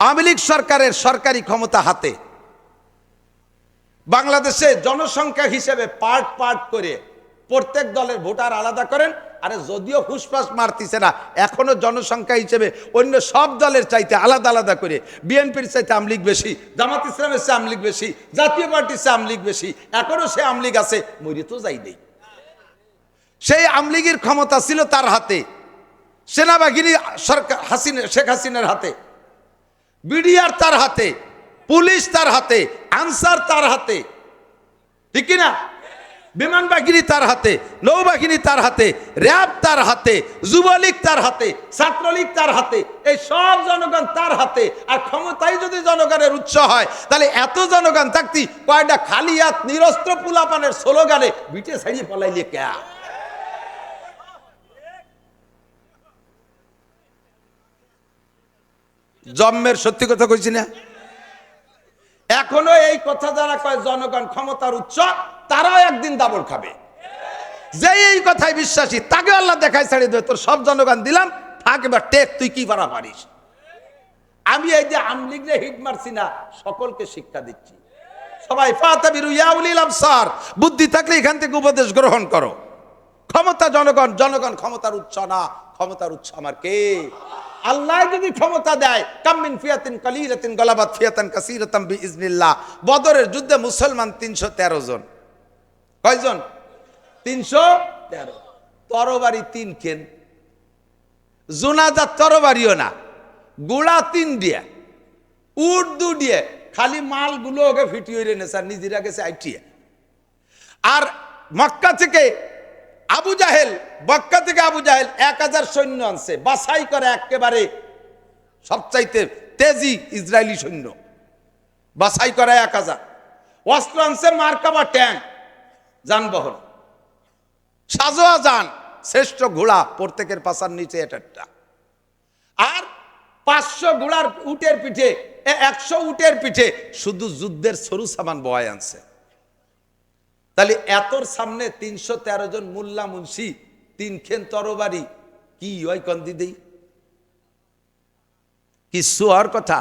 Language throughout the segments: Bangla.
আওয়ামী লীগ সরকারের সরকারি ক্ষমতা হাতে। বাংলাদেশে জনসংখ্যা হিসেবে পার্ট পার্ট করে প্রত্যেক দলের ভোটার আলাদা করেন, আরে যদিও ফুসফাস মারতিছে না, এখনও জনসংখ্যা হিসেবে অন্য সব দলের চাইতে আলাদা আলাদা করে। বিএনপির চাইতে আমলিগ বেশি, জামাত ইসলামের চেয়ে আমলিগ বেশি, জাতীয় পার্টির চেয়ে আমলিগ বেশি, এখনও সে আমলিগ আছে, মরি তো যাই নেই সেই আমলিগের ক্ষমতা ছিল তার হাতে। সেনাবাহিনী সরকার হাসিনা শেখ হাসিনার হাতে। বিডিআর তার হাতে, পুলিশ তার হাতে, আনসার তার হাতে। ঠিক কি না বিমান বাহিনী তার হাতে নৌবাহিনী তার হাতে, র্যাব তার হাতে, যুবলীগ তার হাতে, ছাত্রলীগ তার হাতে, এই সব জনগণ তার হাতে। আর ক্ষমতাই যদি জনগণের উৎস হয়, তাহলে এত জনগণ থাকতি, কয়টা খালিয়াত নিরস্ত্র পুলাপানের স্লোগানে বিটে ছাড়িয়ে পলাইলে কে? জন্মের সত্যি কথা কইছি না? এখনও এই কথা যারা কয় জনগণ ক্ষমতার উচ্চ তারাও একদিন দাবল খাবে। যে এই কথায় বিশ্বাসী তাকে আল্লাহ দেখায় ছাড়িয়ে দেবে তোর সব জনগণ দিলাম, থাক এবার, টেক, তুই কি পারা পারিস আমি এই যে আমলিগরে হিট মারছি না, সকলকে শিক্ষা দিচ্ছি। সবাই, ফাতাবিরু ইয়াউলিল আবসার, বুদ্ধি থাকলে এখান থেকে উপদেশ গ্রহণ করো। ক্ষমতা জনগণ জনগণ ক্ষমতার উচ্চ না, ক্ষমতার উচ্চ আমার কে? আল্লাহ যদি ক্ষমতা দেয় কামিন ফিয়াতিন কালিরাতিন গলাবাত ফিয়াতান কাসিরাতাম বিইজনিল্লাহ। বদরের যুদ্ধে মুসলমান তিনশো তেরো জন। কয়জন? তিনশো তেরো। তরবারি তিন কেন? জোনাজার তরবারিও না। গুড়া তিন দিয়ে। উট দু দিয়ে। খালি মালগুলো ওকে ফিটিয়ে রে স্যার নিজেরা গেছে আইটিয়ে। আর মক্কা থেকে আবু জাহেল, মক্কা থেকে আবু জাহেল, এক হাজার সৈন্য আনছে, বাছাই করে একেবারে সবচাইতে তেজি ইসরায়েলি সৈন্য। বাছাই করে এক হাজার। অস্ত্র আনছে মার্কাবা ট্যাঙ্ক, যানবাহন। সাজোয়া যান, শ্রেষ্ঠ ঘোড়া, প্রত্যেকের পাশার নিচে এটা আর পাঁচশো ঘোড়ার উটের পিঠে একশো উটের পিঠে শুধু যুদ্ধের সরু সামান বয় আনছে। তাহলে এতর সামনে তিনশো তেরো জন মোল্লা মুন্সি, তিন খেন তরবারি, কি ওই কন্দি দেই? কি সুয়ার কথা?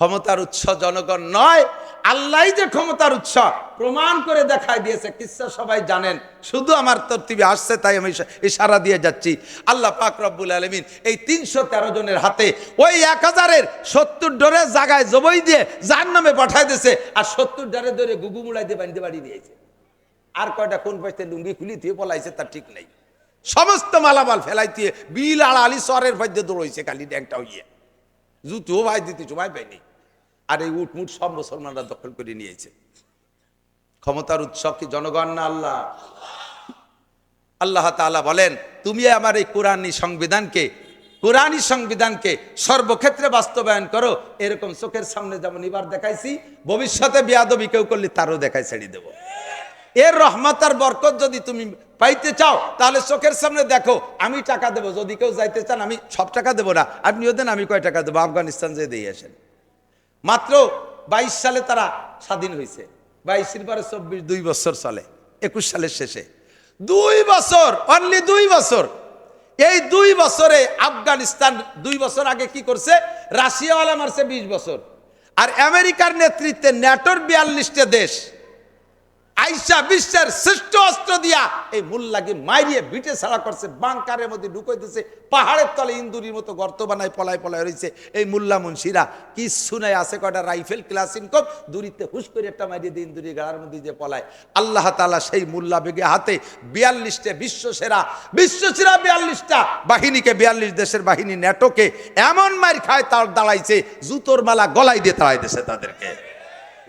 ক্ষমতার উৎস জনগণ নয়, আল্লাহ যে ক্ষমতার উৎস, প্রমাণ করে দেখায় দিয়েছে কিসা সবাই জানেন। শুধু আমার তরতিবে আসছে, তাই আমি ইশারা দিয়ে যাচ্ছি। আল্লাহ পাক রব্বুল আলমিন এই তিনশো তেরো জনের হাতে ওই এক হাজারের সত্তর ডোরের জায়গায় জবই দিয়ে যার নামে পাঠাই দিয়েছে, আর সত্তর ডরে ধরে গুগু মুড়াই দিয়ে বাড়িতে বাড়ি দিয়েছে আর কয়টা কোন পাইতে লুঙ্গি খুলি দিয়ে পলাইছে তার ঠিক নেই। সমস্ত মালামাল ফেলাই দিয়ে বিল আড়ালি সরের ভাইতে দৌড়ইছে খালি ড্যাংটা হইয়ে। জুতো ভাই দিতে সময় পাইনি। আর এই উট মুট সব মুসলমানরা দখল করে নিয়েছে। ক্ষমতার উৎস কি জনগণ না আল্লাহ? আল্লাহ তাআলা বলেন, তুমি আমার এই কোরআনী সংবিধানকে কোরআনী সংবিধানকে সর্বক্ষেত্রে বাস্তবায়ন করো। এরকম চোখের সামনে যেমন এবার দেখাইছি, ভবিষ্যতে বিয়াদবি কেউ করলে তারও দেখাই ছেড়ে দেবো। এর রহমতার বরকত যদি তুমি পাইতে চাও, তাহলে চোখের সামনে দেখো, আমি টাকা দেবো। যদি কেউ যাইতে চান, আমি সব টাকা দেবো না। আপনিও দেন আমি কয় টাকা দেবো? আফগানিস্তান যে দিয়ে আসেন। মাত্র বাইশ সালে তারা স্বাধীন হয়েছে বাইশের পরে চব্বিশ, দুই বছর চলে। একুশ সালের শেষে। দুই বছর অনলি দুই বছর। এই দুই বছরে আফগানিস্তান দুই বছর আগে কি করছে? রাশিয়াওয়ালা মারছে বিশ বছর। আর আমেরিকার নেতৃত্বে ন্যাটোর বিয়াল্লিশটা দেশ। আইসা বিশ্বের শ্রেষ্ঠ অস্ত্র দিয়া এই মুল্লাকে মাইরিয়ে বিটে ছাড়া করছে, বাংকারের মধ্যে ঢুকাই দিছে, পাহাড়ের তলে ইন্দুরির মতো গর্ত বানায়, পলায় পলায় রয়েছে এই মুল্লা মুন্সিরা কিচ্ছু নাই, আছে কয়টা রাইফেল, ক্লাসিন কম দূরিতে হুস করে একটা মারিয়ে দিয়ে ইন্দুরি গাড়ার মধ্যে যে পলায়। আল্লাহ তালা সেই মুল্লা বেগে হাতে বিয়াল্লিশটা বিশ্ব সেরা বিশ্ব সেরা বিয়াল্লিশটা বাহিনীকে, বিয়াল্লিশ দেশের বাহিনী নেটোকে এমন মার খায়, তার দাঁড়াইছে, জুতোর মালা গলায় দিয়ে তাড়াই দিছে তাদেরকে।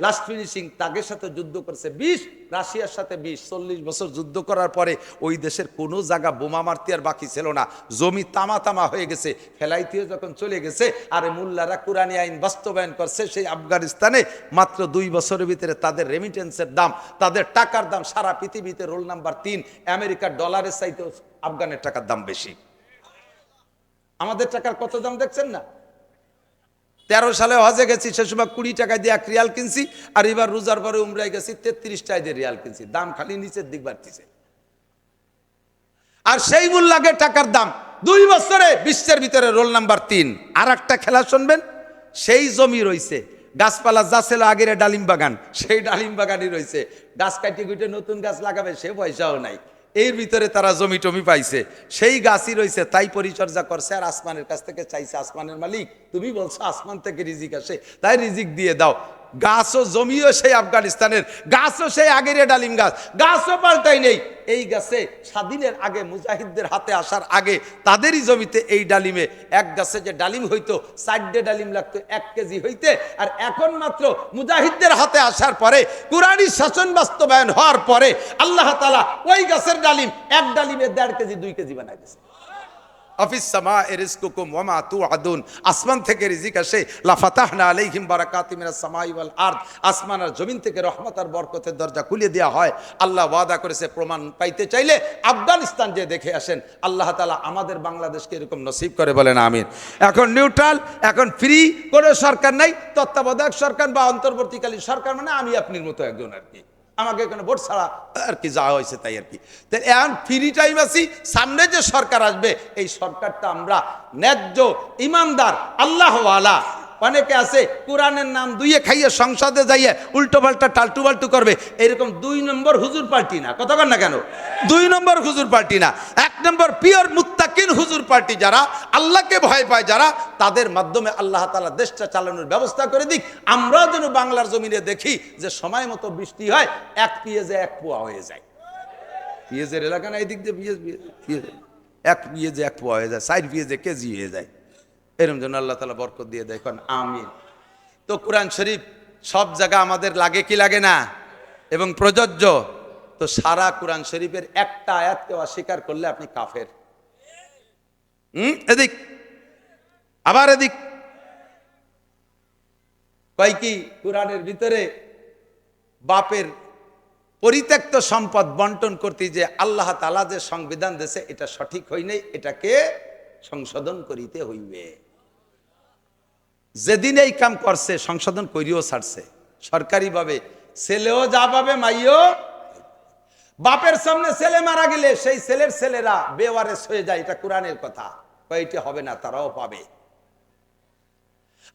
লাস্ট ফিনিশিং তাদের সাথে যুদ্ধ করছে, বিশ, রাশিয়ার সাথে বিশ, চল্লিশ বছর যুদ্ধ করার পরে ওই দেশের কোনো জায়গা বোমা মারতে আর বাকি ছিল না। জমি তামা তামা হয়ে গেছে, ফেলাইতেও যখন চলে গেছে, আর মোল্লারা কোরআনী আইন বাস্তবায়ন করছে, সেই আফগানিস্তানে মাত্র দুই বছরের ভিতরে তাদের রেমিটেন্সের দাম, তাদের টাকার দাম সারা পৃথিবীতে রোল নাম্বার তিন, আমেরিকার ডলারের চাইতেও আফগানের টাকার দাম বেশি। আমাদের টাকার কত দাম দেখছেন না? তেরো সালে হজে গেছি, সে সময় কুড়ি টাকায় দিয়ে এক রিয়াল কিনছি, আর এবার রোজার পরে উমরায় গেছি, তেত্রিশ টাকায় দিয়ে রিয়াল কিনছি। দাম খালি নিচের দিক বাড়তিছে। আর সেই মূল্যাগে টাকার দাম, দুই বছরে বিশ্বের ভিতরে রোল নাম্বার তিন। আর একটা খেলা শুনবেন, সেই জমি রইছে গাছপালা যা ছিল আগের ডালিম বাগান, সেই ডালিম বাগানই রইছে গাছ কাটি কুটে নতুন গাছ লাগাবে, সে পয়সাও নাই। এর ভিতরে তারা জমি টমি পাইছে। সেই গাছই রয়েছে, তাই পরিচর্যা করছে আর আসমানের কাছ থেকে চাইছে আসমানের মালিক। তুমি বলছো আসমান থেকে রিজিক আসে, তাই রিজিক দিয়ে দাও। গাছও জমিও সেই আফগানিস্তানের, গাছও সেই আগের ডালিম গাছ, গাছও পাল্টাই নেই। এই গাছে স্বাধীনের আগে মুজাহিদদের হাতে আসার আগে তাদেরই জমিতে এই ডালিমে এক গাছে যে ডালিম হইতো, চারটে ডালিম লাগতো, এক কেজি হইতে, আর এখন মাত্র মুজাহিদদের হাতে আসার পরে কোরআনী শাসন বাস্তবায়ন হওয়ার পরে আল্লাহ তালা ওই গাছের ডালিম, এক ডালিমে দেড় কেজি, দুই কেজি বানাই দিয়েছে। অফিস সামা এরিজকুকুম ওয়ামা তুআদুন। আসমান থেকে রিজিক আসে। লা ফাতাহনা আলাইহিম বারাকাতি মিনাস সামাই ওয়াল আরদ। আসমান আর জমিন থেকে রহমত আর বরকতের দরজা খুলে দেওয়া হয়। আল্লাহ ওয়াদা করেছে প্রমাণ পাইতে চাইলে আফগানিস্তান যে দেখে আসেন। আল্লাহ তালা আমাদের বাংলাদেশকে এরকম নসিব করে বলেন, আমিন। এখন নিউট্রাল এখন ফ্রি কোনো সরকার নাই, তত্ত্বাবধায়ক সরকার বা অন্তর্বর্তীকালীন সরকার মানে আমি আপনার মতো একজন আর কি। আমাকে এখানে ভোট ছাড়া আর কি যাওয়া হয়েছে তাই আর কি। তো এখন ফ্রি টাইম আছি, সামনে যে সরকার আসবে, এই সরকারটা আমরা ন্যায্য, ইমানদার, আল্লাহওয়ালা অনেকে আছে, কোরআনের নাম দুইয়ে খাইয়ে সংসদে যাইয়ে উল্টো পাল্টা টাল্টু পাল্টু করবে। এরকম দুই নম্বর হুজুর পার্টি না। কন না কেন? দুই নম্বর হুজুর পার্টি না। এক নম্বর পিওর মুত্তাকিন হুজুর পার্টি যারা, আল্লাহকে ভয় পায় যারা, তাদের মাধ্যমে আল্লাহ তালা দেশটা চালানোর ব্যবস্থা করে দিক। আমরাও যেন বাংলার জমিনে দেখি যে সময় মতো বৃষ্টি হয়, এক পিঁয়াজে এক পোয়া হয়ে যায়। পিঁয়াজের এলাকা না, এদিক দিয়ে এক পিঁয়াজে এক পোয়া হয়ে যায় সাইড পিঁয়াজে কেজি হয়ে যায়। এরম জন্য আল্লাহ তালা বরকত দিয়ে দেয় আমিন। তো কোরআন শরীফ সব জায়গা আমাদের লাগে কি লাগে না? এবং প্রযোজ্য? তো সারা কোরআন শরীফের একটা আয়াতকে অস্বীকার করলে আপনি কাফের। হুম? এদিক। আবার এদিক। কয় কি? কোরআনের ভিতরে বাপের পরিত্যক্ত সম্পদ বন্টন করতে যে আল্লাহ তালা যে সংবিধান দেশে এটা সঠিক হয় নাই, এটাকে সংশোধন করিতে হইবে। যেদিন এই কাম করছে, সংশোধন করিও ছাড়ছে। সরকারিভাবে ছেলেও যা পাবে, মাইও বাপের সামনে ছেলে মারা গেলে সেই ছেলের ছেলেরা বেওয়ারেস হয়ে যায়, এটা কোরআনের কথা। কয়টি হবে না, তারাও পাবে।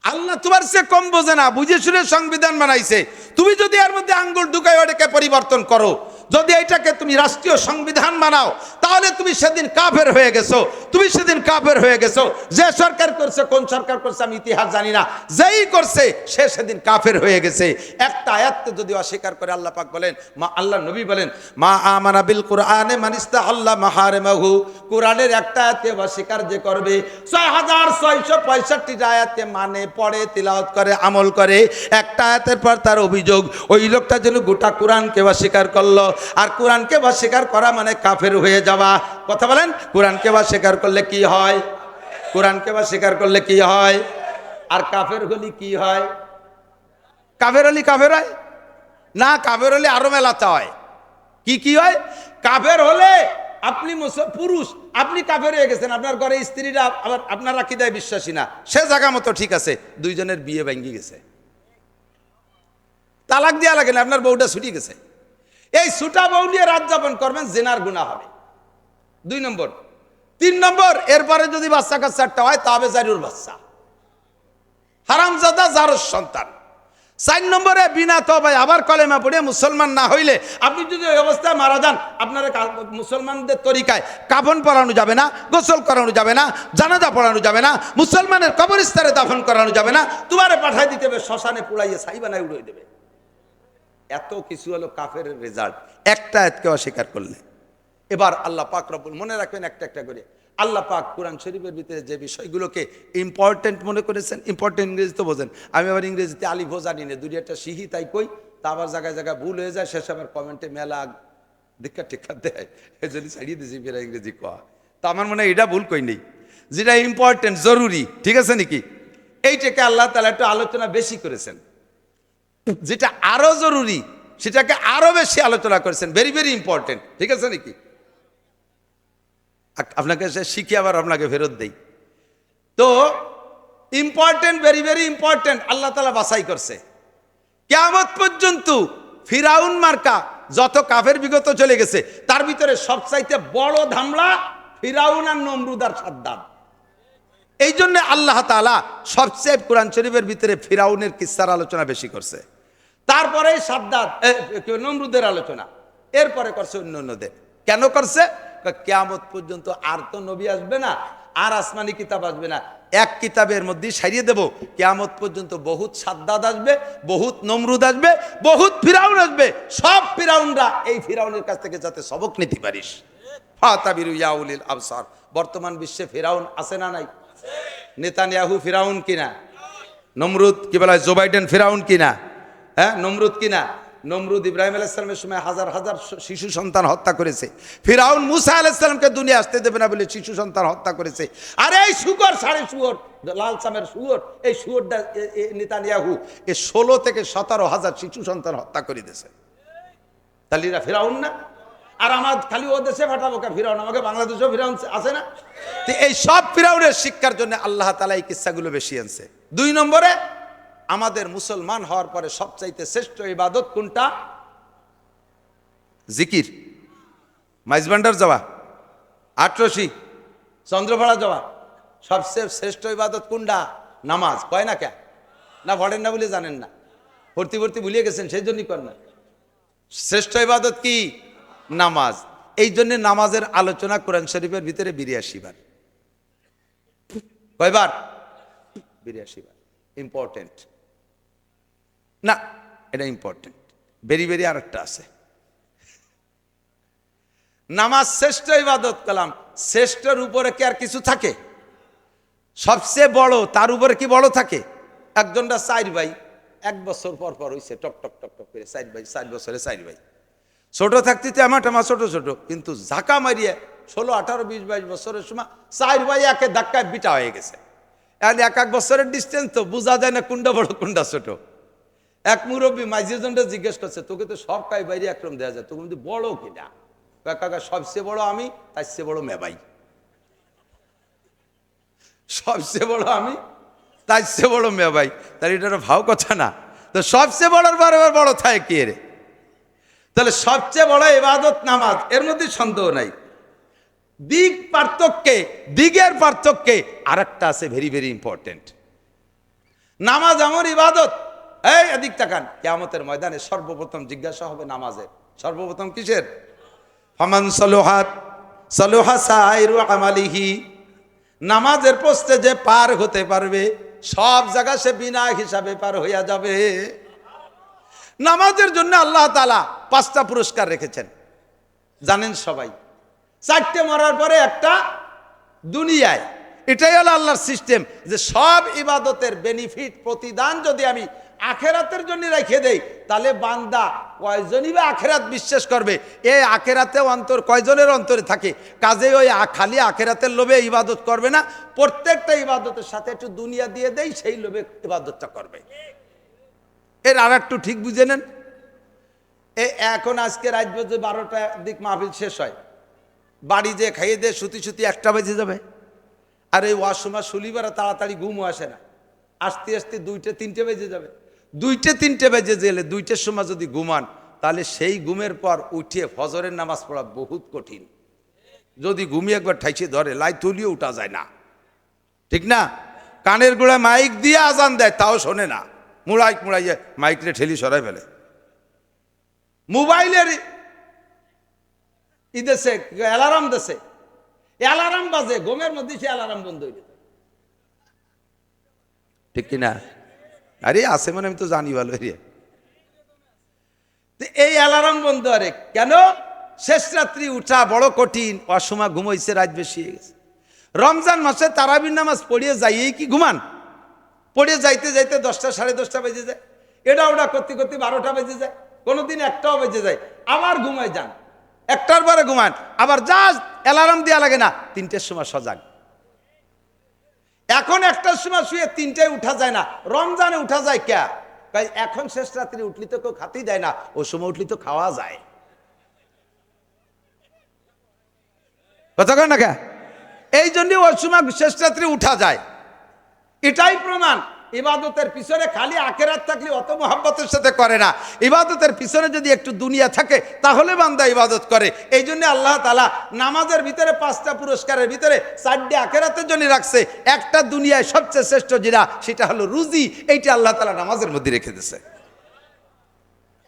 আল্লাহ তোমার সে কম বোঝে না, বুঝে শুনে সংবিধান বানাইছে। তুমি যদি এর মধ্যে আঙ্গুল ঢুকাই ওটাকে পরিবর্তন করো যদি এটাকে তুমি রাষ্ট্রীয় সংবিধান বানাও, তাহলে তুমি সেদিন কাফের হয়ে গেছো। তুমি সেদিন কাফের হয়ে গেছো। যে সরকার করছে, কোন সরকার করছে, আমি ইতিহাস জানি না। যেই করছে, সে সেদিন কাফের হয়ে গেছে। একটা আয়াত যদি অস্বীকার করে আল্লাহ পাক বলেন, মা আল্লাহ নবী বলেন, মা আমানা বিল কোরআনে মানিস্তা আল্লাহ মাহারেমাহু। কোরআনের একটা আয়াতে অস্বীকার যে করবে, ছয় হাজার ছয়শো পঁয়ষট্টিটা আয়াতে মানে পড়ে, তিলাওয়াত করে, আমল করে। একটা আয়াতের পর তার অভিযোগ, ওই লোকটা যেন গোটা কোরআনকে অস্বীকার করল। আর কোরআনকে অস্বীকার করা মানে কাফের হয়ে যাওয়া। কথা বলেন, কোরআনকে অস্বীকার করলে কি হয়? কোরআনকে অস্বীকার করলে কি হয়? আর কাফের হলি কি হয়? কাফের হলি কাফের হয়? না, কাফের হলে আরও মেলা হয়। কি কি হয়? কাফের হলে আপনি পুরুষ, আপনি কাফের হয়ে গেছেন, আপনার ঘরে স্ত্রীরা আবার আপনার রাখিদায় বিশ্বাসী না। সে জায়গা মতো ঠিক আছে, দুইজনের বিয়ে ভেঙে গেছে। তালাক দেওয়া লাগে না, আপনার বউটা ছুটি গেছে। এই সুটা বউ নিয়ে রাত যাপন করবেন, জেনার গুণা হবে। দুই নম্বর। তিন নম্বর, এরপরে যদি বাচ্চা কাচ্চাটা হয়, তবে জারিউর বাচ্চা। হারামজাদা জারস সন্তান। চার নম্বরে, বিনা তবায় আবার কলেমা পড়ে মুসলমান না হইলে আপনি যদি ওই অবস্থায় মারা যান, আপনারা মুসলমানদের তরিকায় কাফন পরানো যাবে না, গোসল করানো যাবে না, জানাজা পড়ানো যাবে না, মুসলমানের কবরস্থানে দাফন করানো যাবে না তোমারে পাঠাই দিতে হবে, শ্মশানে পুড়াইয়ে সাই বানাই উড়িয়ে দেবে। এত কিছু হলো কাফের রেজাল্ট একটা এতকে অস্বীকার করলে। এবার আল্লাহ পাক রব্বুল মনে রাখবেন একটা একটা করে। আল্লাহ পাক কোরআন শরীফের ভিতরে যে বিষয়গুলোকে ইম্পর্টেন্ট মনে করেছেন ইম্পর্টেন্ট ইংরেজি তো বোঝেন। আমি আবার ইংরেজিতে আলিফও জানি না দুই একটা শিহি তাই কই? তা আবার জায়গায় জায়গায় ভুল হয়ে যায় শেষে আমার কমেন্টে মেলা দীক্ষা টিক্ষা দেয়। এই জন্য ছাড়িয়ে দিয়েছি ফেরা ইংরেজি কয়া তা আমার মনে হয় এটা ভুল কই নেই। যেটা ইম্পর্টেন্ট জরুরি ঠিক আছে নাকি? এইটাকে আল্লাহ তালা একটু আলোচনা বেশি করেছেন। যেটা আরও জরুরি, সেটাকে আরও বেশি আলোচনা করেছেন। ভেরি ভেরি ইম্পর্টেন্ট ঠিক আছে নাকি? আপনাকে সে শিখে আবার আপনাকে ফেরত দেই। তো ইম্পর্টেন্ট ভেরি ভেরি ইম্পর্টেন্ট আল্লাহ তালা বাছাই করছে। কেমত পর্যন্ত ফিরাউন মার্কা যত কাফের বিগত চলে গেছে, তার ভিতরে সবচাইতে বড় ধামলা ফিরাউন আর নমরুদ আর সাদ্দাম। এই জন্য আল্লাহ তালা সবচেয়ে কোরআন শরীফের ভিতরে ফিরাউনের কিস্সার আলোচনা বেশি করছে। তারপরে সাদ্দাত নমরুদের আলোচনা। এরপরে করছে অন্য অন্যদের কেন করছে? কেয়ামত পর্যন্ত আর তো নবী আসবে না, আর আসমানি কিতাব আসবে না। এক কিতাবের মধ্যে সারিয়ে দেব, কেয়ামত পর্যন্ত বহুত সাদ্দাত আসবে, বহুত নমরুদ আসবে, বহুত ফিরাউন আসবে। সব ফিরাউনরা এই ফিরাউনের কাছ থেকে যাতে সবক নিতে পারিস। ফাতাবিরু ইয়াউলিল আবসার। বর্তমান বিশ্বে ফিরাউন আছে না নাই? নেতানিয়াহু ফিরাউন কিনা? নমরুদ কি বলা জো বাইডেন ফিরাউন কিনা? হ্যাঁ নমরুদ কিনা? নমরুদ ইব্রাহিম আলাইসালামের সময় হাজার হাজার শিশু সন্তান হত্যা করেছে। ফিরাউন মুসা আলাইসালামকে দুনিয়া আসতে দেবে না বলে শিশু সন্তান হত্যা করেছে। আর এই শুকর সাড়ে শুয়োর, লাল চামের শুয়োর, এই শুয়োরটা নেতানিয়াহু, এ ষোলো থেকে সতেরো হাজার শিশু সন্তান হত্যা করে দিয়েছে। তাহলে এরা ফিরাউন না? আর আমার খালি ও দেশে পাঠাবো কে ফিরাউন আমাকে বাংলাদেশেও ফিরাউন আছে না? তো এই সব ফিরাউনের শিক্ষার জন্য আল্লাহ তালা এই কিস্সাগুলো বেশি আনছে। দুই নম্বরে আমাদের মুসলমান হওয়ার পরে সবচাইতে শ্রেষ্ঠ ইবাদত কোনটা? জিকির। মাইজবান্ডার যাওয়া আটরশি চন্দ্রভাড়া যাওয়া সবচেয়ে শ্রেষ্ঠ ইবাদত কোনটা? নামাজ। কয় না কে? না ভরেন না বলে জানেন না। ভর্তি ভর্তি ভুলিয়ে গেছেন সেই জন্যই কর না। শ্রেষ্ঠ ইবাদত কি? নামাজ। এই জন্যে নামাজের আলোচনা কোরআন শরীফের ভিতরে বিরিয়াশি বার। কয়বার? বিরিয়াশি বার। ইম্পর্টেন্ট। না, এটা ইম্পর্টেন্ট বেরি বেরি আর একটা আছে। নামাজ শ্রেষ্ঠ ইবাদত কালাম, শ্রেষ্ঠর উপরে কি আর কিছু থাকে? সবচেয়ে বড়, তার উপরে কি বড় থাকে? একজনটা চার ভাই, এক বছর পর পর হইছে, টক টক টক টক করে চার ভাই, চার বছরে চার ভাই। ছোট থাকতে তো আমার টামা ছোট ছোট, কিন্তু ঝাঁকা মারিয়ে ষোলো, আঠারো, বিশ, বাইশ বছরের সময় চার ভাই একে ধাক্কায় বিটা হয়ে গেছে। এখন এক এক বছরের ডিস্টেন্স তো বোঝা যায় না কোনটা বড়, কোনটা ছোট। এক মুরব্বী মাইজিজনটা জিজ্ঞেস করছে, তোকে তো সব কাই বাইরে একরম দেওয়া যায়, তোকে কিন্তু বড় কিনা? কাকা, সবচেয়ে বড় আমি তার চেয়ে বড় মেবাই। সবচেয়ে বড় আমি তার চেয়ে বড় মেবাই? তার এটা একটা ভাও কথা না। তো সবচেয়ে বড়র বারবার বড় থাকে কে রে? তাহলে সবচেয়ে বড় ইবাদত নামাজ, এর মধ্যে সন্দেহ নাই। দিক পার্থক্যে দিকের পার্থক্যে আরেকটা আছে ভেরি ভেরি ইম্পর্টেন্ট নামাজ আমার ইবাদত এই, এদিক তাকান। কেয়ামতের ময়দানে সর্বপ্রথম জিজ্ঞাসা হবে নামাজের। সর্বপ্রথম কিসের? ফমান সলোহাত, সলোহা নামাজের পোস্টে যে পার হতে পারবে, সব জায়গা সে বিনা হিসাবে পার হইয়া যাবে। নামাজের জন্য আল্লাহ তালা পাঁচটা পুরস্কার রেখেছেন। জানেন সবাই, চারটে মরার পরে একটা দুনিয়ায়। এটাই হলো আল্লাহর সিস্টেম যে সব ইবাদতের বেনিফিট, প্রতিদান যদি আমি আখেরাতের জন্য রেখে দেই। তাহলে বান্দা কয়জনই বা আখেরাত বিশ্বাস করবে? এই আখেরাতে অন্তর কয়জনের অন্তরে থাকে? কাজে ওই খালি আখেরাতের লোভে ইবাদত করবে না, প্রত্যেকটা ইবাদতের সাথে একটু দুনিয়া দিয়ে দেই, সেই লোভে ইবাদতটা করবে। এর আর একটু ঠিক বুঝে নেন। এ এখন আজকে রাত বাজে বারোটা, দিক মাহফিল শেষ হয়। বাড়ি যে খাইয়ে দিয়ে সুতি সুতি একটা বেজে যাবে। আর এই ওয়াশরুমা শুলিবার তাড়াতাড়ি ঘুমও আসে না। আসতে আসতে দুইটে, তিনটে বেজে যাবে। দুইটে, তিনটে বেজে গেলে দুইটের সময় যদি ঘুমান, তাহলে সেই ঘুমের পর উঠিয়ে ফজরের নামাজ পড়া বহুত কঠিন। যদি ঘুমিয়ে একবার ঠাইছে ধরে, লাই তুলিও উঠা যায় না। ঠিক না? কানের গোড়ায় মাইক দিয়ে আজান দেয়, তাও শোনে না। মুড়াই মুড়াইয়ে মাইকরে ঠেলি সরাই ফেলে। মোবাইলের ই দেশে, অ্যালার্ম দেশে। অ্যালার্ম বাজে, ঘুমের মধ্যে সে অ্যালার্ম বন্ধ হয়ে যেত। ঠিক কিনা? আরে আছে মানে আমি তো জানি ভালো এই অ্যালার্ম বন্ধ আরে, কেন? শেষ রাত্রি উঠা বড় কঠিন অসময় ঘুমাইছে, রাত বেশি হয়ে গেছে। রমজান মাসে তারাবির নামাজ পড়িয়ে যাইয়েই কি ঘুমান? পড়িয়ে যাইতে যাইতে দশটা, সাড়ে দশটা বেজে যায়। এটা ওটা করতে করতে বারোটা বেজে যায়। কোনোদিন একটাও বেজে যায়। আবার ঘুমায় যান। একটার পরে ঘুমান। আবার যা অ্যালার্ম দেওয়া লাগে না। তিনটের সময় সজাগ। এখন একটার সময় শুয়ে তিনটায় উঠা যায় না, রমজানে উঠা যায় কে? তাই এখন শেষ রাত্রি উঠলি তো কেউ খাতেই দেয় না, ও সময় উঠলি তো খাওয়া যায়। কথা কয় না কে? এই জন্য ওই সময় শেষ রাত্রি উঠা যায়। এটাই প্রমাণ। ইবাদতের পিছনে খালি আখেরাত থাকলে অত মহাব্বতের সাথে করে না। ইবাদতের পিছনে যদি একটু দুনিয়া থাকে, তাহলে বান্দা ইবাদত করে। এই জন্য আল্লাহ তালা নামাজের ভিতরে পাঁচটা পুরস্কারের ভিতরে চারটে আখেরাতের জন্য রাখছে। একটা দুনিয়ায় সবচেয়ে শ্রেষ্ঠ যেটা, সেটা হলো রুজি। এইটা আল্লাহ তালা নামাজের মধ্যে রেখে দিছে।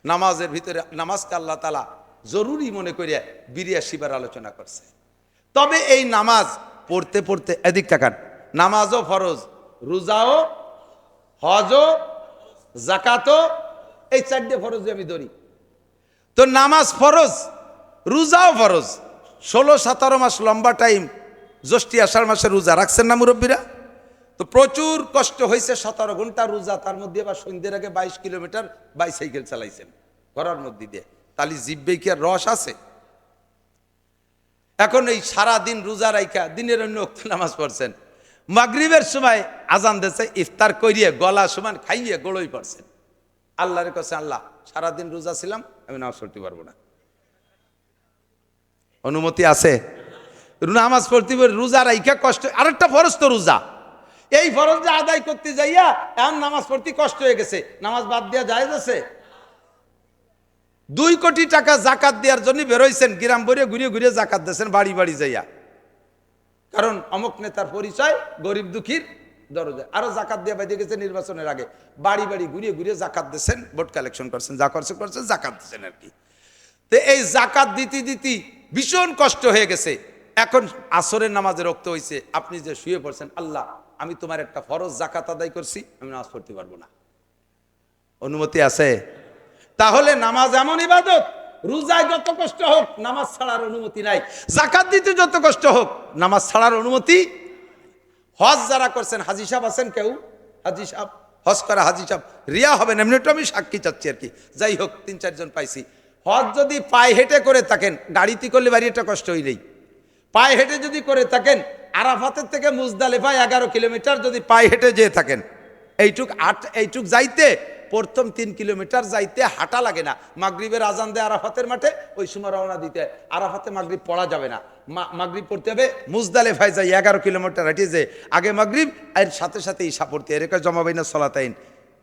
নামাজের ভিতরে, নামাজকে আল্লাহ তালা জরুরি মনে করিয়া বিরিয়াশিবার আলোচনা করছে। তবে এই নামাজ পড়তে পড়তে এদিক তাকান। নামাজও ফরজ, রোজাও হজও জাকাতও এই চারটে ফরজই আমি ধরি। তো নামাজ ফরজ, রোজাও ফরজ। ষোলো, সতেরো মাস লম্বা টাইম জ্যৈষ্ঠী আষাঢ় মাসে রোজা রাখছেন না মুরব্বীরা? তো প্রচুর কষ্ট হয়েছে, সতেরো ঘণ্টা রোজা, তার মধ্যে আবার সন্ধ্যের আগে বাইশ কিলোমিটার বাইসাইকেল চালাইছেন, ঘরের মধ্যে দিয়ে। তাহলে জিব্বে কি আর রস আছে? এখন এই সারা দিন রোজা রাইখা, দিনের অন্য নামাজ পড়ছেন। মাগরিবের সময় আজান দেশে ইফতার করিয়ে গলা সমান খাইয়ে গোড়ই পড়ছেন আল্লাহর কাছে আল্লাহ, সারাদিন রোজা ছিলাম, আমি নামাজ পড়তে পারব না। অনুমতি আছে? নামাজ পড়তে পারি, রোজা রাইখা কষ্ট, আরেকটা ফরজ তো রোজা। এই ফরজটা আদায় করতে যাইয়া, এখন নামাজ পড়তে কষ্ট হয়ে গেছে। নামাজ বাদ দেওয়া যায় আছে? দুই কোটি টাকা জাকাত দেওয়ার জন্য বেরোইছেন, গ্রাম ভরে ঘুরে ঘুরে জাকাত দিয়েছেন, বাড়ি বাড়ি যাইয়া। কারণ অমুক নেতার পরিচয় গরিব দুঃখীর দরজা। আরও জাকাত দিয়ে বাইতে গেছে নির্বাচনের আগে। বাড়ি বাড়ি ঘুরিয়ে ঘুরিয়ে জাকাত দিয়েছেন, ভোট কালেকশন করছেন, যা করছে করছেন জাকাত দিচ্ছেন আর কি। তো এই জাকাত দিতে দিতে ভীষণ কষ্ট হয়ে গেছে। এখন আসরের নামাজে রক্ত হয়েছে আপনি যে শুয়ে পড়ছেন, আল্লাহ, আমি তোমার একটা ফরজ জাকাত আদায় করছি, আমি নামাজ পড়তে পারব না। অনুমতি আছে? তাহলে নামাজ এমন ইবাদত রোজায় যত কষ্ট হোক, নামাজ ছাড়ার অনুমতি নাই। জাকাত দিতে যত কষ্ট হোক, নামাজ ছাড়ার অনুমতি হজ যারা করছেন, হাজি সাহেব আছেন কেউ? হাজি সাহেব, হজ করা হাজি সাহেব, রিয়া হবেন এমনিটা আমি সাক্ষী চাচ্ছি আর কি। যাই হোক, তিন চারজন পাইছি। হজ যদি পায়ে হেঁটে করে থাকেন, গাড়িতে করলে বাড়ি একটা কষ্ট হইলেই। পায়ে হেঁটে যদি করে থাকেন, আরাফাতের থেকে মুজদালেফায় এগারো কিলোমিটার যদি পায়ে হেঁটে যেয়ে থাকেন, এইটুক আট, এইটুক যাইতে প্রথম তিন কিলোমিটার যাইতে হাঁটা লাগে না। মাগরিবের আজান দেয় আরাফাতের মাঠে, ওই সময় রওনা দিতে। আরাফাতে মাগরিব পড়া যাবে না। মাগরিব পড়তে হবে, মুজদালেফায় যাই, এগারো কিলোমিটার হাঁটিয়ে যে আগে মাগরিব, এর সাথে সাথে ঈশা পড়তে। এরকম জমাবাই না সলাতাইন।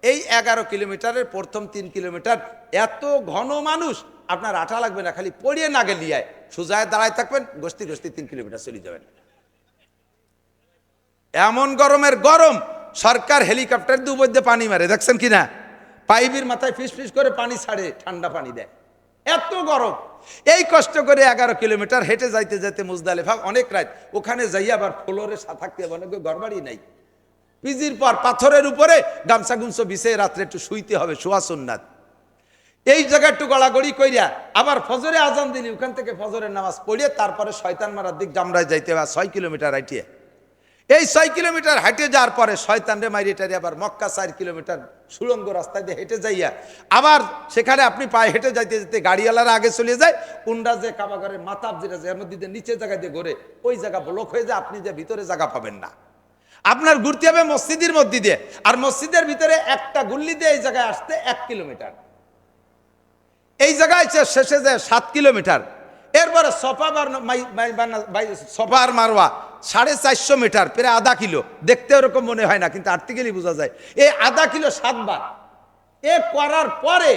এই এগারো কিলোমিটারের প্রথম তিন কিলোমিটার, এত ঘন মানুষ, আপনার আঠা লাগবে না, খালি পড়িয়ে না গেলিয়ায় সোজায় দাঁড়ায় থাকবেন, গোষ্ঠী গোষ্ঠী তিন কিলোমিটার চলে যাবেন। এমন গরমের গরম, সরকার হেলিকপ্টার দিয়ে পানি মারে, দেখছেন কি না পাইপের মাথায় ফিস ফিস করে পানি ছাড়ে, ঠান্ডা পানি দেয়। এত গরম। এই কষ্ট করে এগারো কিলোমিটার হেঁটে যাইতে যাইতে মুজদালেফা অনেক রাত, ওখানে যাই আবার ফ্লোরে থাকতে অনেক ঘরবাড়ি নাই। পিজির পর পাথরের উপরে গামছা গুমছো বিছে, রাত্রে একটু শুইতে হবে, শোয়া সুন্নাত। এই জায়গায় একটু গড়াগড়ি কইরা আবার ফজরে আজান দিলি, ওখান থেকে ফজরের নামাজ পড়িয়ে তারপরে শয়তান মারার দিক জামরায় যাইতে হবে ছয় কিলোমিটার হাইটিয়ে এই ছয় কিলোমিটার হাঁটে যাওয়ার পরে শয়তানরে মাইরে টারি আবার মক্কা চার কিলোমিটার সুড়ঙ্গ রাস্তায় দিয়ে হেঁটে যাইয়া, আবার সেখানে আপনি পায়ে হেঁটে যাইতে যেতে গাড়িওয়ালারা আগে চলে যায় কুন্ডা যে কাবাগারের মাতাব যেটা যে মধ্যে নিচে জায়গায় দিয়ে ঘোরে, ওই জায়গা ব্লক হয়ে যায়, আপনি যে ভিতরে জায়গা পাবেন না। আপনার ঘুরতে হবে মসজিদের মধ্যে দিয়ে, আর মসজিদের ভিতরে একটা গুল্লি দিয়ে এই জায়গায় আসতে এক কিলোমিটার। এই জায়গায় শেষে যায় সাত কিলোমিটার এরপরে সফা বার সফা আর মারওয়া, সাড়ে চারশো মিটার, প্রায় আধা কিলো। দেখতে ওরকম মনে হয় না, কিন্তু আর্টিকেলি বোঝা যায়। এই আধা কিলো সাতবার। এ করার পরে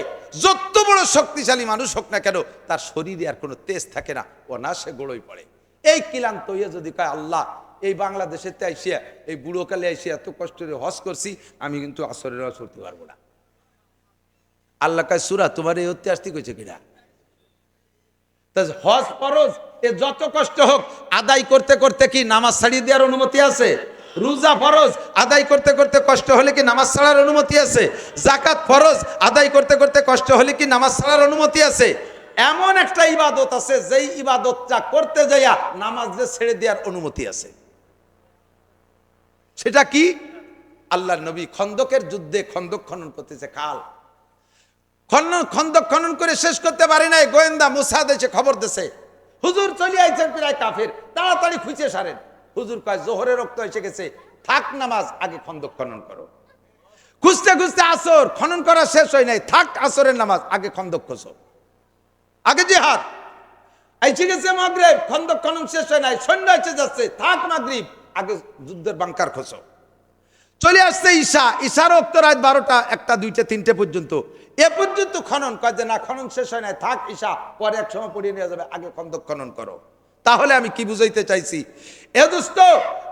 যত বড় শক্তিশালী মানুষ হোক না কেন, তার শরীরে আর কোনো তেজ থাকে না ও না সে গোড়ই পড়ে। এই কিলান্ত হইয়া যদি কয়, আল্লাহ, এই বাংলাদেশেতে আইসিয়া, এই বুড়োকালে আইসিয়া এত কষ্ট করে করছি, আমি কিন্তু আসরের হজ করতে পারব না। আল্লাহ কাজ সুরা, তোমার এই ঐতিহাসিক হয়েছে কিনা? তা হজ ফরজ, এ যত কষ্ট হোক, আদায় করতে করতে কি নামাজ ছাড়িয়ে দেওয়ার অনুমতি আছে? রোজা ফরজ, আদায় করতে করতে কষ্ট হলে কি নামাজ ছাড়ার অনুমতি আছে? জাকাত ফরজ, আদায় করতে করতে কষ্ট হলে কি নামাজ ছাড়ার অনুমতি আছে? এমন একটা ইবাদত আছে, যেই ইবাদতটা করতে যাইয়া নামাজ যে ছেড়ে দেওয়ার অনুমতি আছে। সেটা কি? আল্লাহ নবী খন্দকের যুদ্ধে খন্দক খনন করতেছে খাল খনন, খন্দক খনন করে শেষ করতে পারি নাই, গোয়েন্দা মুসা দেশে খবর দেছে। হুজুর চলে আইছেন প্রায় কাফের, তাড়াতাড়ি খুঁজে সারেন। হুজুর কয়, জোহরে রক্ত এসে গেছে, থাক নামাজ, আগে খন্দক খনন করো। খুঁজতে খুঁজতে আসর, খনন করা শেষ হয় নাই, থাক আসরের নামাজ, আগে খন্দক খোঁজো। আগে জিহাদ। আইছে গেছে মাগরিব, খন্দক খনন শেষ হয় নাই সৈন্য এসে যাচ্ছে, থাক মাগরিব, আগে যুদ্ধের বাংকার খোঁজো। চলে আসছে ঈশা। ঈশার অক্ত রাত বারোটা, একটা, দুইটা, তিনটে পর্যন্ত। এ পর্যন্ত খনন যে না, খনন শেষ হয় না থাক ঈশা, পরে এক সময় পড়িয়ে নিয়ে যাবে। আগে খন্দক খনন করো। তাহলে আমি কি বুঝাইতে চাইছি? এ দুস্থ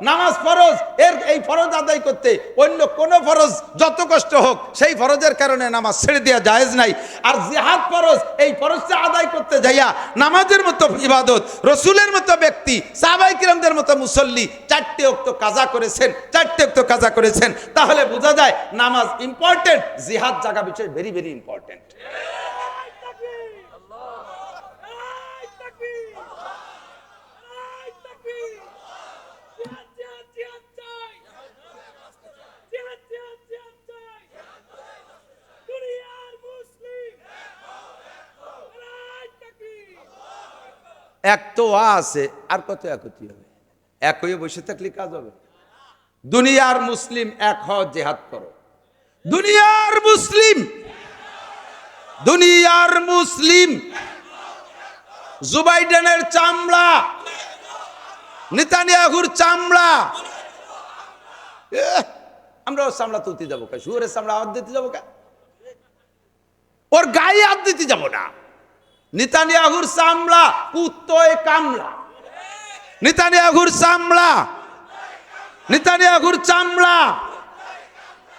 নামাজ ফরজ, এর এই ফরজ আদায় করতে অন্য কোন ফরজ যত কষ্ট হোক, সেই ফরজের কারণে নামাজ ছেড়ে দেওয়া জায়েজ নাই। আর জিহাদ ফরজ, এই ফরজটা আদায় করতে যাইয়া নামাজের মতো ইবাদত, রসুলের মতো ব্যক্তি সাহাবাই কিরামদের মতো মুসল্লি চারটে অক্ত কাজা করেছেন, চারটে অক্ত কাজা করেছেন, তাহলে বোঝা যায় নামাজ ইম্পর্টেন্ট জিহাদ জায়গা বিষয় ভেরি ভেরি ইম্পর্টেন্ট এক তো আছে, আর কত একতি হবে? এক হয়ে বসে থাকলে কাজ হবে। দুনিয়ার মুসলিম এক হ জেহাদ করো। দুনিয়ার মুসলিম দুনিয়ার মুসলিম, জুবাইডেনের চামড়া, নিতানিয়াহুর চামড়া। আমরাও চামড়া তুলতে যাব কা? শুয়ারের চামড়া হাত দিতে যাব কা? ওর গায়ে হাত দিতে যাব না। নিতানিয়াহুর চামড়া কুত্তয় কামলা নিতানিয়াহুর চামড়া নিতানিয়াহুর চামড়া।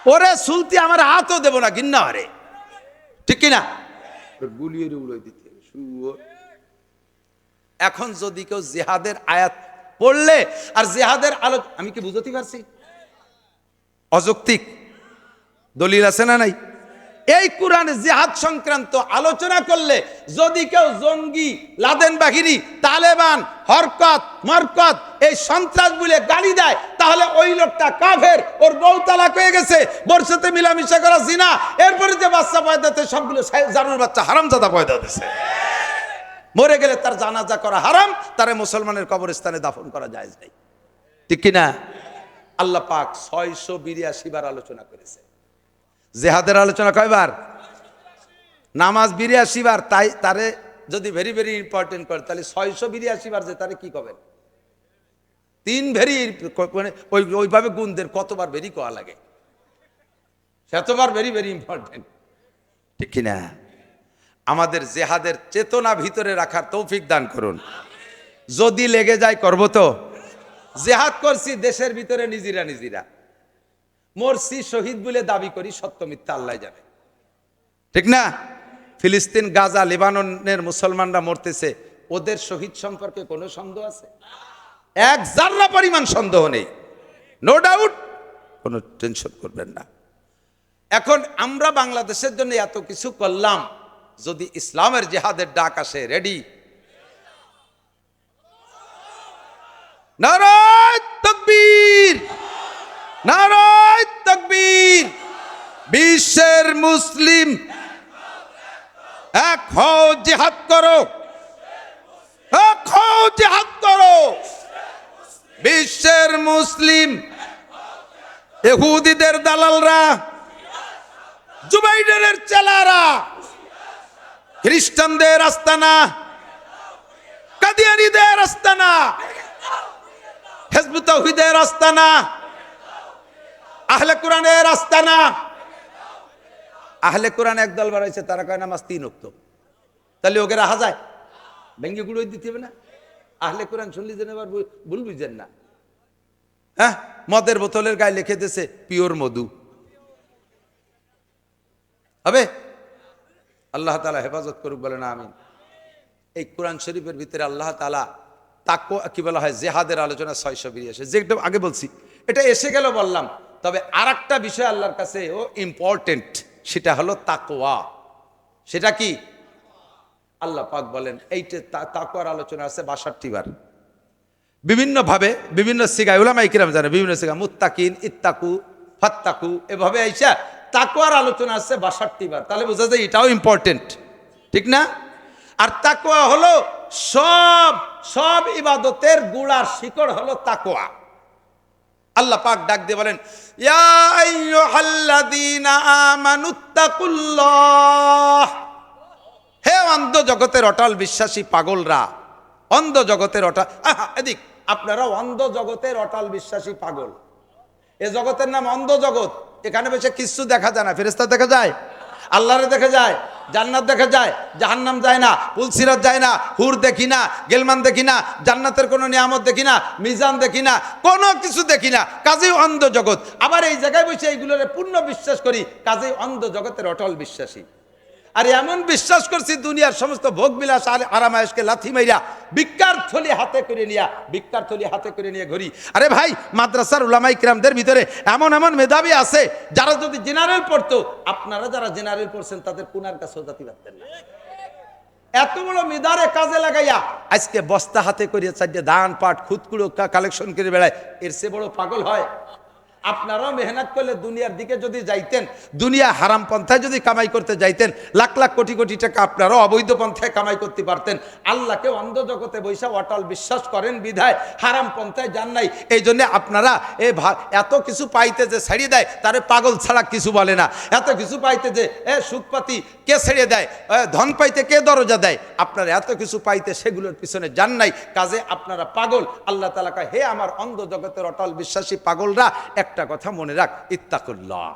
ওরে সুলতি আমার হাতও দেবো না গিন্না আরে ঠিক কিনা? গুলিয়ে উড়ে দিতে এখন যদি কেউ জেহাদের আয়াত পড়লে আর জেহাদের আলো আমি কি বুঝতে পারছি? অযৌক্তিক। দলিল আছে না নাই? এই কোরআনে জেহাদ সংক্রান্ত আলোচনা করলে যদি কেউ জঙ্গি, লাদেন বাহিনী, তালেবান, হরকত, মরকত, এই সন্ত্রাস বলে গালি দেয়, তাহলে ওই লোকটা কাফের, ওর বউ তালাক হয়ে গেছে বর্ষাতে মিলামিশা করা জিনা, এরপরে যে বাচ্চা পয়দাতে সবগুলো জানুর বাচ্চা হারামজাদা পয়দা দিছে। মরে গেলে তার জানাজা করা হারাম, তারে মুসলমানের কবরস্থানে দাফন করা যায় নাই। ঠিক কিনা? আল্লাহ পাক ছয়শো বিরিয়াশি বার আলোচনা করেছে। জেহাদের আলোচনা কয়বার? নামাজ বিরিয়াশি বার, তাই তারে যদি ভেরি ভেরি ইম্পর্টেন্ট করে, তাহলে ছয়শো বিরিয়াশি বার যে তারে কি করবেন তিন ভেরি মানে ওই, ওইভাবে গুণদের কতবার ভেরি কোয়া লাগে? শতবার ভেরি ভেরি ইম্পর্টেন্ট ঠিক কিনা? আমাদের জেহাদের চেতনা ভিতরে রাখার তৌফিক দান করুন। যদি লেগে যায়, করব তো? জেহাদ করছি, দেশের ভিতরে নিজিরা নিজিরা। মরছি শহীদ বলে দাবি করি, সত্য মিথ্যা আল্লাহ জানে। ঠিক না? ফিলিস্তিন, গাজা, লেবাননের মুসলমানরা মরতেছে, ওদের শহীদ সম্পর্কে কোনো সন্দেহ আছে? এক জাররা পরিমাণ সন্দেহ নেই। নো ডাউট কোনো টেনশন করবেন না। এখন আমরা বাংলাদেশের জন্য এত কিছু করলাম, যদি ইসলামের জেহাদের ডাক আসে রেডি নারায় তকবীর! নারায় তকবীর। বিশ্বের মুসলিম। এক হও জেহাদ করো। এক হও জেহাদ করো। বিশ্বের মুসলিম। এহুদিদের দালালরা। জুবাইডেনের চেলারা। খ্রিস্টানদের আস্তানা। কাদিয়ানিদের আস্তানা। হেজবুত আস্তানা। আহলে কোরআনের আস্তানা আহলে কোরআন একদল বাড়াইছে তারা কয়, নামাজ তিন উক্ত তাহলে ওকে রাখা যায়? ভেঙ্গে গুঁড়োই দিতে হবে না? আহলে কোরআন শুনলি যেন এবার ভুল- বুঝেন না। হ্যাঁ? মদের বোতলের গায়ে লিখে দিয়েছে, পিওর মধু। হবে? আল্লাহ তালা হেফাজত করুক বলে না আমি এই কোরআন শরীফের ভিতরে আল্লাহ তালা তাকো কি বলা হয়, জেহাদের আলোচনা ছয়শো বিরিয়াশি যেটা আগে বলছি, এটা এসে গেল বললাম। তবে আর একটা বিষয় আল্লাহর কাছে ও ইম্পর্টেন্ট সেটা হলো তাকোয়া সেটা কি? আল্লাহ পাক বলেন এইটা তা- তাকওয়ার আলোচনা আছে বাষট্টি বার। বিভিন্নভাবে, বিভিন্ন সিগায় উলামাই কিরাম জানে বিভিন্ন সিগা, মুত্তাকিন, ইত্তাকু, ফাত্তাকু, এভাবে আইসা তাকওয়ার আলোচনা আছে বাষট্টি বার। তাহলে বোঝা যায় এটাও ইম্পর্টেন্ট ঠিক না? আর তাকওয়া হলো সব সব ইবাদতের গুড়ার শিকড় হলো তাকওয়া। আল্লাহ পাক ডাক দিয়ে বলেন হে অন্ধ জগতের অটল বিশ্বাসী পাগলরা অন্ধ জগতের অটল এদিক আপনারা অন্ধ জগতের অটল বিশ্বাসী পাগল। এ জগতের নাম অন্ধ জগৎ এখানে বেশি কিচ্ছু দেখা যায় না ফেরেস্তা দেখা যায়? আল্লাহরে দেখা যায়, জান্নাত দেখা যায়, জাহান্নাম যায় না, পুলসিরাত যায় না, হুর দেখি না, গেলমান দেখি না, জান্নাতের কোনো নিয়ামত দেখি না, মিজান দেখি না, কোনো কিছু দেখি না, কাজেই অন্ধ জগৎ। আবার এই জায়গায় বসে এইগুলোরে পূর্ণ বিশ্বাস করি, কাজেই অন্ধ জগতের অটল বিশ্বাসী। আর এমন বিশ্বাস করছি দুনিয়ার সমস্ত ভোগ বিলাস আর আরামায়সকে লাথি মাইরা বিজ্ঞার থলি হাতে করে নিয়া বিজ্ঞার থলি হাতে করে নিয়ে ঘুরি আরে ভাই, মাদ্রাসার উলামাই কিরামদের ভিতরে এমন এমন মেধাবী আছে, যারা যদি জেনারেল পড়তো, আপনারা যারা জেনারেল পড়ছেন, তাদের কোনার কাছেও জাতি পারতেন না। এত বড় মেদারে কাজে লাগাইয়া আজকে বস্তা হাতে করিয়া চারটে ধান পাট খুদকুড়ো কালেকশন করে বেড়ায়, এর সে বড় পাগল হয়। আপনারাও মেহনত করলে দুনিয়ার দিকে যদি যাইতেন, দুনিয়া হারাম পন্থায় যদি কামাই করতে যাইতেন, লাখ লাখ কোটি কোটি টাকা আপনারাও অবৈধ পন্থায় কামাই করতে পারতেন। আল্লাহকে অন্ধ জগতে বৈশা অটল বিশ্বাস করেন বিধায় হারাম পন্থায় যান নাই। এই জন্য আপনারা এ এত কিছু পাইতে যে ছাড়িয়ে দেয়, তারে পাগল ছাড়া কিছু বলে না। এত কিছু পাইতে যে, এ সুখপাতি কে ছেড়ে দেয় ধন পাইতে কে দরজা দেয়? আপনারা এত কিছু পাইতে সেগুলোর পিছনে যান নাই। কাজে আপনারা পাগল। আল্লাহ তালাকা হে আমার অন্ধ জগতের অটল বিশ্বাসী পাগলরা একটা কথা মনে রাখ, ইত্তাকুল্লাহ।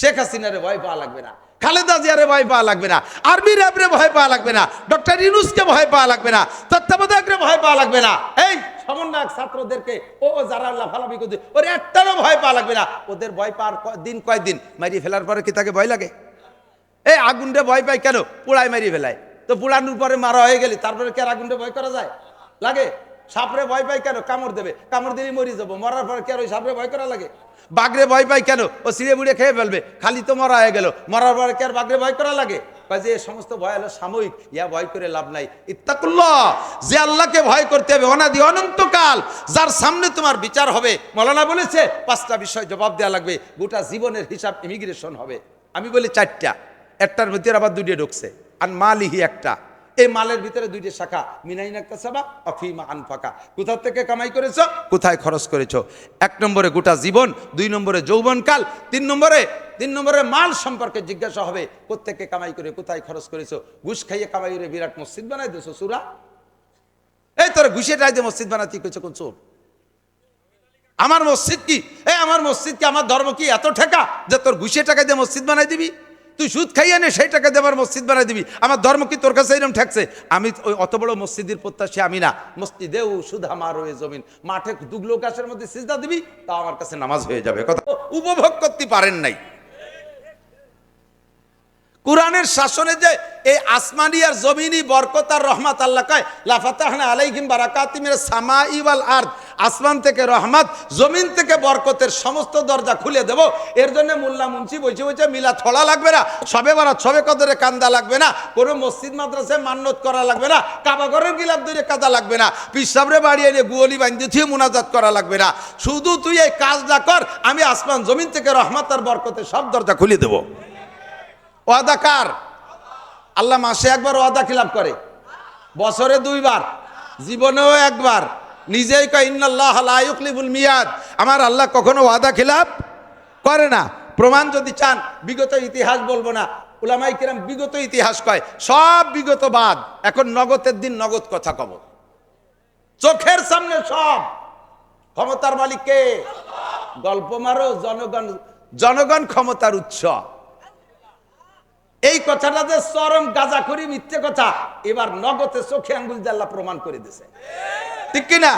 শেখ হাসিনারে ভয় পাওয়া লাগবে না, খালেদা জিয়ারে ভয় পাওয়া লাগবে না আর্মি র্যাবরে ভয় পাওয়া লাগবে না, ডক্টর ইউনুসকে ভয় পাওয়া লাগবে না, তত্ত্বাবধায়করে ভয় পাওয়া লাগবে না। এই সমন্বয়ক ছাত্রদেরকে, ও যারা লাফালাফি করছে ওর একটারও ভয় পাওয়া লাগবে না। ওদের ভয় পাওয়ার দিন কয়দিন মারিয়ে ফেলার পরে কি তাকে ভয় লাগে? এই আগুনটা ভয় পায় কেন? পোড়ায় মারিয়ে ফেলায়। তো পোড়ানোর পরে মারা হয়ে গেলে, তারপরে কি আর আগুনটা ভয় করা যায়? লাগে? সাপরে ভয় পাই কেন? কামড় দেবে। কামড় দিলেই মরি যাব। মরার পরে কি আর ওই সাপরে ভয় করা লাগে? বাঘরে ভয় পাই কেন? ও সিঁড়ে মুড়ে খেয়ে ফেলবে। খালি তো মরা হয়ে গেল। মরার পরে কি আর বাঘরে ভয় করা লাগে? যে সমস্ত ভয় হলো সাময়িক। ইয়া ভয় করে লাভ নাই। ইত্তাকুল্লাহ। যে আল্লাহকে ভয় করতে হবে, অনাদি অনন্তকাল, যার সামনে তোমার বিচার হবে। মৌলানা বলেছে, পাঁচটা বিষয় জবাব দেওয়া লাগবে। গোটা জীবনের হিসাব ইমিগ্রেশন হবে। আমি বলি চারটা। একটার ভিতরে আবার দুইটা ঢুকছে। আর মালিহি একটা। এই মালের ভিতরে দুইটা শাখা মিনাইনা কাসাবা অফিমা আনফাকা। কোথা থেকে কামাই করেছ? কোথায় খরচ করেছ? এক নম্বরে গোটা জীবন, দুই নম্বরে যৌবনকাল, তিন নম্বরে তিন নম্বরে মাল সম্পর্কে জিজ্ঞাসা হবে কোথেকে কামাই করে, কোথায় খরচ করেছ? ঘুষ খাইয়ে কামাই করে বিরাট মসজিদ বানাই দিয়েছ, সুরা? এই তোর ঘুষে টাই দিয়ে মসজিদ বানাতে কইছো কোন চোর? আমার মসজিদ কি? এই আমার মসজিদ কি, আমার ধর্ম কি এত ঠেকা যে তোর ঘুষে টাকা দিয়ে মসজিদ বানাই দিবি? তুই সুদ খাইয়ে নে, সেই টাকা দেবার মসজিদ বানাই দিবি। আমার ধর্ম কি তোর কাছে এরকম ঠেকছে? আমি ওই অত বড় মসজিদের প্রত্যাশী আমি না। মসজিদেও সুদ আমার হয়ে জমিন। মাঠে দুগলো গাছের মধ্যে সিজদা দিবি তা আমার কাছে নামাজ হয়ে যাবে। কথা, উপভোগ করতে পারেন নাই। কোরআনের শাসনে যে এই আসমানি আর বরকত আর রহমাত আল্লাহ কয় লাফাতাহনা আলাইহিম বারাকাতিমের সামা ইওয়াল আর্দ, আসমান থেকে রহমত, জমিন থেকে বরকতের সমস্ত দরজা খুলে দেব। এর জন্য মোল্লা মুন্সি বসে বসে মিলা ছড়া লাগবে না, সবে বারাত, সবে কদরে কান্দা লাগবে না, কোনো মসজিদ, মাদ্রাসায় মান্যত করা লাগবে না কাবাগরের গিলাপ ধরে কাদা লাগবে না, পিসাবরে বাড়ি এনে গুয়লি বান্ধি থিয়ে মোনাজাত করা লাগবে না। শুধু তুই এই কাজটা কর, আমি আসমান, জমিন থেকে রহমত আর বরকতের সব দরজা খুলে দেবো। ওয়াদা কার? আল্লাহ মাসে একবার ওয়াদা খিলাপ করে। বছরে দুইবার, জীবনেও একবার। নিজেই কয় ইউখলিফুল মিয়াদ। আমার আল্লাহ কখনো ওয়াদা খিলাপ করে না। প্রমাণ যদি চান, বিগত ইতিহাস বলব না। উলামাই কিরাম বিগত ইতিহাস কয়, সব বিগত বাদ। এখন নগদের দিন নগদ কথা কব। চোখের সামনে সব। ক্ষমতার মালিক কে? গল্প মারো, জনগণ জনগণ ক্ষমতার উৎস। এই কথাটা যে চরম গাজা করি, মিথ্যে কথা, এবার নগদে চোখে আঙ্গুল জাল্লা প্রমাণ করে দিছে। ঠিক কিনা?